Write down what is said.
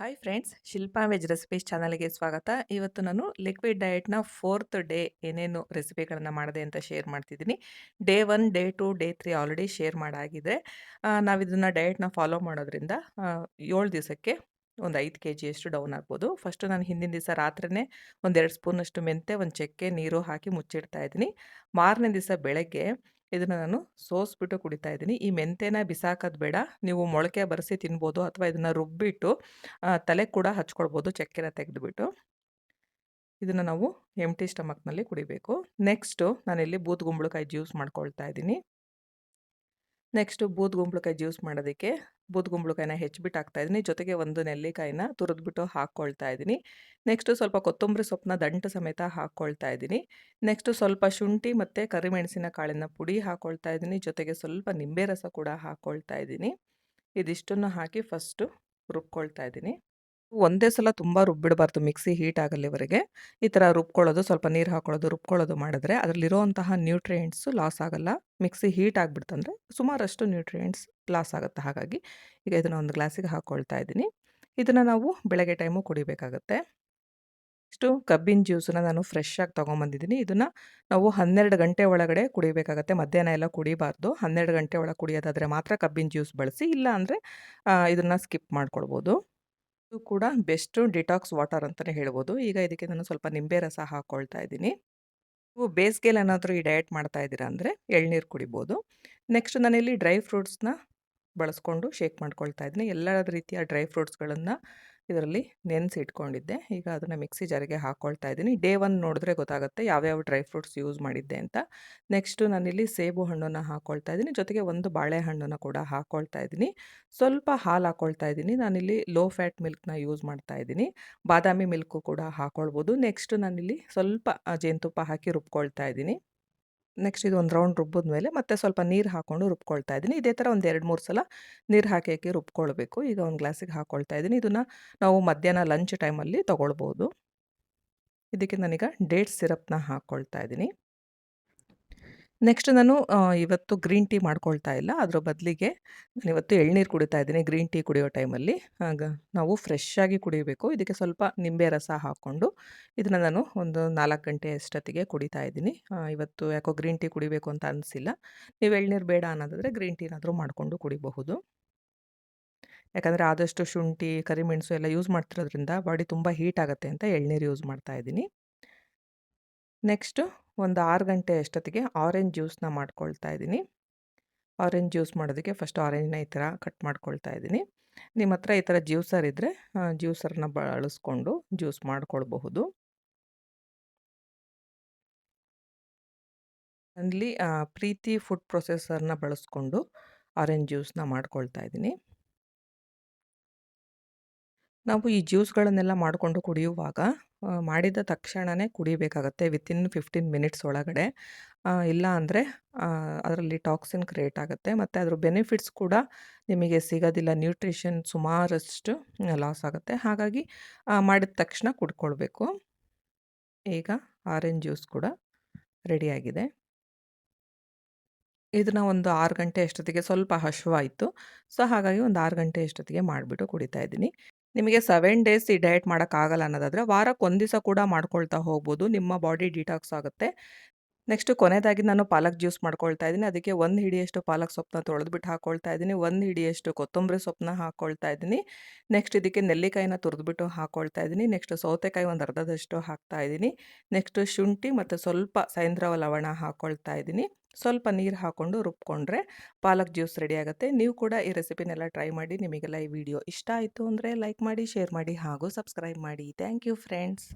Hi friends Shilpa veg recipes ಚಾನಲ್ಗೆ ಸ್ವಾಗತ. ಇವತ್ತು ನಾನು ಲಿಕ್ವಿಡ್ ಡಯಟ್ನ ಫೋರ್ತ್ ಡೇ ಏನೇನು ರೆಸಿಪಿಗಳನ್ನು ಮಾಡಿದೆ ಅಂತ ಶೇರ್ ಮಾಡ್ತಿದ್ದೀನಿ. Day one day two day three already share ಮಾಡಾಗಿದೆ. ನಾವು ಇದನ್ನು ಡಯಟ್ನ ಫಾಲೋ ಮಾಡೋದ್ರಿಂದ ಏಳು ದಿವಸಕ್ಕೆ ಒಂದು ಐದು ಕೆ ಜಿಯಷ್ಟು ಡೌನ್ ಆಗ್ಬೋದು. ಫಸ್ಟು ನಾನು ಹಿಂದಿನ ದಿವಸ ರಾತ್ರಿನೇ ಒಂದೆರಡು ಸ್ಪೂನಷ್ಟು ಮೆಂತೆ ಒಂದು ಚಕ್ಕೆ ನೀರು ಹಾಕಿ ಮುಚ್ಚಿಡ್ತಾ ಇದ್ದೀನಿ. ಮಾರನೇ ದಿವಸ ಬೆಳಗ್ಗೆ ಇದನ್ನು ನಾನು ಸೋಸ್ಬಿಟ್ಟು ಕುಡಿತಾ ಇದ್ದೀನಿ. ಈ ಮೆಂತೆನ ಬಿಸಾಕೋದು ಬೇಡ. ನೀವು ಮೊಳಕೆ ಬರೆಸಿ ತಿನ್ಬೋದು ಅಥವಾ ಇದನ್ನು ರುಬ್ಬಿಟ್ಟು ತಲೆ ಕೂಡ ಹಚ್ಕೊಳ್ಬೋದು, ಚಕ್ಕೆನ ತೆಗೆದುಬಿಟ್ಟು. ಇದನ್ನು ನಾವು ಎಂಟಿ ಸ್ಟಮಕ್ನಲ್ಲಿ ಕುಡಿಬೇಕು. ನೆಕ್ಸ್ಟು ನಾನಿಲ್ಲಿ ಬೂದ್ಗುಂಬಳಕಾಯಿ ಜ್ಯೂಸ್ ಮಾಡ್ಕೊಳ್ತಾ ಇದ್ದೀನಿ. ನೆಕ್ಸ್ಟು ಬೂದ್ಗುಂಬಳಕಾಯಿ ಜ್ಯೂಸ್ ಮಾಡೋದಕ್ಕೆ. ಬೂದ್ಗುಂಬಳಕಾಯಿನ ಹೆಚ್ಚಿಬಿಟ್ಟು ಹಾಕ್ತಾಯಿದ್ದೀನಿ ಜೊತೆಗೆ ಒಂದು ನೆಲ್ಲಿಕಾಯಿನ ತುರಿದ್ಬಿಟ್ಟು ಹಾಕ್ಕೊಳ್ತಾ ಇದ್ದೀನಿ. ನೆಕ್ಸ್ಟು ಸ್ವಲ್ಪ ಕೊತ್ತಂಬರಿ ಸೊಪ್ಪನ್ನ ದಂಟು ಸಮೇತ ಹಾಕ್ಕೊಳ್ತಾ ಇದ್ದೀನಿ. ನೆಕ್ಸ್ಟು ಸ್ವಲ್ಪ ಶುಂಠಿ ಮತ್ತು ಕರಿಮೆಣಸಿನ ಕಾಳಿನ ಪುಡಿ ಹಾಕ್ಕೊಳ್ತಾ ಇದ್ದೀನಿ. ಜೊತೆಗೆ ಸ್ವಲ್ಪ ನಿಂಬೆ ರಸ ಕೂಡ ಹಾಕ್ಕೊಳ್ತಾ ಇದ್ದೀನಿ. ಇದಿಷ್ಟನ್ನು ಹಾಕಿ ಫಸ್ಟು ರುಬ್ಕೊಳ್ತಾ ಇದ್ದೀನಿ. ಒಂದೇ ಸಲ ತುಂಬ ರುಬ್ಬಿಡಬಾರ್ದು ಮಿಕ್ಸಿ ಹೀಟ್ ಆಗಲ್ಲಿವರೆಗೆ. ಈ ಥರ ರುಬ್ಕೊಳ್ಳೋದು, ಸ್ವಲ್ಪ ನೀರು ಹಾಕೊಳ್ಳೋದು, ರುಬ್ಕೊಳ್ಳೋದು ಮಾಡಿದ್ರೆ ಅದರಲ್ಲಿರುವಂತಹ ನ್ಯೂಟ್ರಿಯೆಂಟ್ಸು ಲಾಸ್ ಆಗಲ್ಲ. ಮಿಕ್ಸಿ ಹೀಟ್ ಆಗಿಬಿಡ್ತಂದ್ರೆ ಸುಮಾರಷ್ಟು ನ್ಯೂಟ್ರಿಯೆಂಟ್ಸ್ ಲಾಸ್ ಆಗುತ್ತೆ. ಹಾಗಾಗಿ ಈಗ ಇದನ್ನು ಒಂದು ಗ್ಲಾಸಿಗೆ ಹಾಕ್ಕೊಳ್ತಾ ಇದ್ದೀನಿ. ಇದನ್ನು ನಾವು ಬೆಳಗ್ಗೆ ಟೈಮು ಕುಡಿಬೇಕಾಗತ್ತೆ. ಇಷ್ಟು ಕಬ್ಬಿನ ಜ್ಯೂಸನ್ನ ನಾನು ಫ್ರೆಶ್ ಆಗಿ ತೊಗೊಂಬಂದಿದ್ದೀನಿ. ಇದನ್ನು ನಾವು ಹನ್ನೆರಡು ಗಂಟೆ ಒಳಗಡೆ ಕುಡಿಬೇಕಾಗತ್ತೆ. ಮಧ್ಯಾಹ್ನ ಎಲ್ಲ ಕುಡಿಬಾರ್ದು. ಹನ್ನೆರಡು ಗಂಟೆ ಒಳಗೆ ಕುಡಿಯೋದಾದರೆ ಮಾತ್ರ ಕಬ್ಬಿನ ಜ್ಯೂಸ್ ಬಳಸಿ ಇಲ್ಲ ಅಂದರೆ ಇದನ್ನು ಸ್ಕಿಪ್ ಮಾಡ್ಕೊಳ್ಬೋದು. ಇದು ಕೂಡ ಬೆಸ್ಟು ಡಿಟಾಕ್ಸ್ ವಾಟರ್ ಅಂತಲೇ ಹೇಳ್ಬೋದು. ಈಗ ಇದಕ್ಕೆ ನಾನು ಸ್ವಲ್ಪ ನಿಂಬೆ ರಸ ಹಾಕ್ಕೊಳ್ತಾ ಇದ್ದೀನಿ. ನೀವು ಬೇಸಿಗೆಲಿ ಏನಾದರೂ ಈ ಡಯಟ್ ಮಾಡ್ತಾ ಇದ್ದೀರಾ ಅಂದರೆ ಎಳ್ನೀರು ಕುಡಿಬೋದು. ನೆಕ್ಸ್ಟ್ ನಾನಿಲ್ಲಿ ಡ್ರೈ ಫ್ರೂಟ್ಸ್ನ ಬಳಸ್ಕೊಂಡು ಶೇಕ್ ಮಾಡ್ಕೊಳ್ತಾ ಇದ್ದೀನಿ. ಎಲ್ಲ ರೀತಿಯ ಡ್ರೈ ಫ್ರೂಟ್ಸ್ಗಳನ್ನು ಇದರಲ್ಲಿ ನೆನೆಸಿ ಇಟ್ಕೊಂಡಿದ್ದೆ ಈಗ ಅದನ್ನು ಮಿಕ್ಸಿ ಜಾರಿಗೆ ಹಾಕ್ಕೊಳ್ತಾ ಇದ್ದೀನಿ. ಡೇ ಒನ್ ನೋಡಿದ್ರೆ ಗೊತ್ತಾಗುತ್ತೆ ಯಾವ್ಯಾವ ಡ್ರೈ ಫ್ರೂಟ್ಸ್ ಯೂಸ್ ಮಾಡಿದ್ದೆ ಅಂತ. ನೆಕ್ಸ್ಟು ನಾನಿಲ್ಲಿ ಸೇಬು ಹಣ್ಣನ್ನು ಹಾಕ್ಕೊಳ್ತಾ ಇದ್ದೀನಿ. ಜೊತೆಗೆ ಒಂದು ಬಾಳೆಹಣ್ಣನ್ನು ಕೂಡ ಹಾಕ್ಕೊಳ್ತಾ ಇದ್ದೀನಿ. ಸ್ವಲ್ಪ ಹಾಲು ಹಾಕ್ಕೊಳ್ತಾ ಇದ್ದೀನಿ. ನಾನಿಲ್ಲಿ ಲೋ ಫ್ಯಾಟ್ ಮಿಲ್ಕ್ನ ಯೂಸ್ ಮಾಡ್ತಾ ಇದ್ದೀನಿ. ಬಾದಾಮಿ ಮಿಲ್ಕು ಕೂಡ ಹಾಕ್ಕೊಳ್ಬೋದು ನೆಕ್ಸ್ಟು ನಾನಿಲ್ಲಿ ಸ್ವಲ್ಪ ಜೇನುತುಪ್ಪ ಹಾಕಿ ರುಬ್ಕೊಳ್ತಾ ಇದ್ದೀನಿ. ನೆಕ್ಸ್ಟ್ ಇದು ಒಂದು ರೌಂಡ್ ರುಬ್ಬಿದ ಮೇಲೆ ಮತ್ತೆ ಸ್ವಲ್ಪ ನೀರು ಹಾಕ್ಕೊಂಡು ರುಬ್ಕೊಳ್ತಾ ಇದ್ದೀನಿ. ಇದೇ ಥರ ಒಂದು ಎರಡು ಮೂರು ಸಲ ನೀರು ಹಾಕಿ ಹಾಕಿ ರುಬ್ಕೊಳ್ಬೇಕು. ಈಗ ಒಂದು ಗ್ಲಾಸಿಗೆ ಹಾಕ್ಕೊಳ್ತಾ ಇದ್ದೀನಿ. ಇದನ್ನು ನಾವು ಮಧ್ಯಾಹ್ನ ಲಂಚ್ ಟೈಮಲ್ಲಿ ತೊಗೊಳ್ಬೋದು. ಇದಕ್ಕೆ ನಾನೀಗ ಡೇಟ್ ಸಿರಪ್ನ ಹಾಕ್ಕೊಳ್ತಾ ಇದ್ದೀನಿ. ನೆಕ್ಸ್ಟ್ ನಾನು ಇವತ್ತು ಗ್ರೀನ್ ಟೀ ಮಾಡ್ಕೊಳ್ತಾ ಇಲ್ಲ. ಅದರ ಬದಲಿಗೆ ನಾನು ಇವತ್ತು ಎಳ್ನೀರು ಕುಡಿತಾ ಇದ್ದೀನಿ ಗ್ರೀನ್ ಟೀ ಕುಡಿಯೋ ಟೈಮಲ್ಲಿ. ಆಗ ನಾವು ಫ್ರೆಶ್ ಆಗಿ ಕುಡಿಯಬೇಕು ಇದಕ್ಕೆ ಸ್ವಲ್ಪ ನಿಂಬೆ ರಸ ಹಾಕ್ಕೊಂಡು ಇದನ್ನು ನಾನು ಒಂದು ನಾಲ್ಕು ಗಂಟೆ ಅಷ್ಟೊತ್ತಿಗೆ ಕುಡಿತಾ ಇದ್ದೀನಿ. ಇವತ್ತು ಯಾಕೋ ಗ್ರೀನ್ ಟೀ ಕುಡಿಬೇಕು ಅಂತ ಅನಿಸಿಲ್ಲ. ನೀವು ಎಳ್ನೀರು ಬೇಡ ಅನ್ನೋದಾದರೆ ಗ್ರೀನ್ ಟೀನಾದರೂ ಮಾಡಿಕೊಂಡು ಕುಡಿಬಹುದು. ಯಾಕಂದರೆ ಆದಷ್ಟು ಶುಂಠಿ, ಕರಿಮೆಣಸು ಎಲ್ಲ ಯೂಸ್ ಮಾಡ್ತಿರೋದ್ರಿಂದ ಬಾಡಿ ತುಂಬ ಹೀಟ್ ಆಗುತ್ತೆ ಅಂತ ಎಳ್ನೀರು ಯೂಸ್ ಮಾಡ್ತಾ ಇದ್ದೀನಿ. ನೆಕ್ಸ್ಟು ಒಂದು ಆರು ಗಂಟೆ ಅಷ್ಟೊತ್ತಿಗೆ ಆರೆಂಜ್ ಜ್ಯೂಸನ್ನ ಮಾಡ್ಕೊಳ್ತಾ ಇದ್ದೀನಿ. ಆರೆಂಜ್ ಜ್ಯೂಸ್ ಮಾಡೋದಕ್ಕೆ ಫಸ್ಟ್ ಆರೆಂಜ್ನ ಈ ಥರ ಕಟ್ ಮಾಡ್ಕೊಳ್ತಾ ಇದ್ದೀನಿ. ನಿಮ್ಮ ಹತ್ರ ಈ ಥರ ಜ್ಯೂಸರ್ ಇದ್ದರೆ ಜ್ಯೂಸರ್ನ ಬಳಸ್ಕೊಂಡು ಜ್ಯೂಸ್ ಮಾಡ್ಕೊಳ್ಬಹುದು. ಅಲ್ಲಿ ಪ್ರೀತಿ ಫುಡ್ ಪ್ರೊಸೆಸರ್ನ ಬಳಸ್ಕೊಂಡು ಆರೆಂಜ್ ಜ್ಯೂಸನ್ನ ಮಾಡ್ಕೊಳ್ತಾ ಇದ್ದೀನಿ. ನಾವು ಈ ಜ್ಯೂಸ್ಗಳನ್ನೆಲ್ಲ ಮಾಡಿಕೊಂಡು ಕುಡಿಯುವಾಗ ಮಾಡಿದ ತಕ್ಷಣವೇ ಕುಡಿಬೇಕಾಗತ್ತೆ ವಿತಿನ್ ಫಿಫ್ಟೀನ್ ಮಿನಿಟ್ಸ್ ಒಳಗಡೆ. ಇಲ್ಲ ಅಂದರೆ ಅದರಲ್ಲಿ ಟಾಕ್ಸಿನ್ ಕ್ರಿಯೇಟ್ ಆಗುತ್ತೆ. ಮತ್ತು ಅದ್ರ ಬೆನಿಫಿಟ್ಸ್ ಕೂಡ ನಿಮಗೆ ಸಿಗೋದಿಲ್ಲ. ನ್ಯೂಟ್ರಿಷನ್ ಸುಮಾರಷ್ಟು ಲಾಸ್ ಆಗುತ್ತೆ. ಹಾಗಾಗಿ ಮಾಡಿದ ತಕ್ಷಣ ಕುಡ್ಕೊಳ್ಬೇಕು. ಈಗ ಆರೆಂಜ್ ಜ್ಯೂಸ್ ಕೂಡ ರೆಡಿಯಾಗಿದೆ ಇದನ್ನ ಒಂದು ಆರು ಗಂಟೆ ಅಷ್ಟೊತ್ತಿಗೆ ಸ್ವಲ್ಪ ಹಶುವಾಯಿತು. ಸೊ, ಹಾಗಾಗಿ ಒಂದು ಆರು ಗಂಟೆ ಅಷ್ಟೊತ್ತಿಗೆ ಮಾಡಿಬಿಟ್ಟು ಕುಡಿತಾ ಇದ್ದೀನಿ. ನಿಮಗೆ ಸೆವೆನ್ ಡೇಸ್ ಈ ಡಯಟ್ ಮಾಡೋಕ್ಕಾಗಲ್ಲ ಅನ್ನೋದಾದರೆ ವಾರಕ್ಕೆ ಒಂದು ದಿವಸ ಕೂಡ ಮಾಡ್ಕೊಳ್ತಾ ಹೋಗ್ಬೋದು, ನಿಮ್ಮ ಬಾಡಿ ಡಿಟಾಕ್ಸ್ ಆಗುತ್ತೆ. ನೆಕ್ಸ್ಟ್ ಕೊನೆಯದಾಗಿ ನಾನು ಪಾಲಕ್ ಜ್ಯೂಸ್ ಮಾಡ್ಕೊಳ್ತಾ ಇದ್ದೀನಿ. ಅದಕ್ಕೆ ಒಂದು ಹಿಡಿಯಷ್ಟು ಪಾಲಕ್ ಸೊಪ್ಪನ್ನ ತೊಳೆದ್ಬಿಟ್ಟು ಹಾಕ್ಕೊಳ್ತಾ ಇದ್ದೀನಿ. ಒಂದು ಹಿಡಿಯಷ್ಟು ಕೊತ್ತಂಬರಿ ಸೊಪ್ಪನ್ನ ಹಾಕ್ಕೊಳ್ತಾ ಇದ್ದೀನಿ. ನೆಕ್ಸ್ಟ್ ಇದಕ್ಕೆ ನೆಲ್ಲಿಕಾಯಿನ ತುರಿದ್ಬಿಟ್ಟು ಹಾಕ್ಕೊಳ್ತಾ ಇದ್ದೀನಿ. ನೆಕ್ಸ್ಟ್ ಸೌತೆಕಾಯಿ ಒಂದು ಅರ್ಧದಷ್ಟು ಹಾಕ್ತಾ ಇದ್ದೀನಿ. ನೆಕ್ಸ್ಟ್ ಶುಂಠಿ ಮತ್ತು ಸ್ವಲ್ಪ ಸೈಂದ್ರವ ಲವಣ ಹಾಕ್ಕೊಳ್ತಾ ಇದ್ದೀನಿ. ಸ್ವಲ್ಪ ನೀರು ಹಾಕ್ಕೊಂಡು ರುಬ್ಕೊಂಡ್ರೆ ಪಾಲಕ್ ಜ್ಯೂಸ್ ರೆಡಿ ಆಗುತ್ತೆ. ನೀವು ಕೂಡ ಈ ರೆಸಿಪಿನೆಲ್ಲ ಟ್ರೈ ಮಾಡಿ. ನಿಮಗೆಲ್ಲ ಈ ವಿಡಿಯೋ ಇಷ್ಟ ಆಯಿತು ಅಂದರೆ ಲೈಕ್ ಮಾಡಿ, ಶೇರ್ ಮಾಡಿ ಹಾಗೂ ಸಬ್ಸ್ಕ್ರೈಬ್ ಮಾಡಿ. Thank you friends.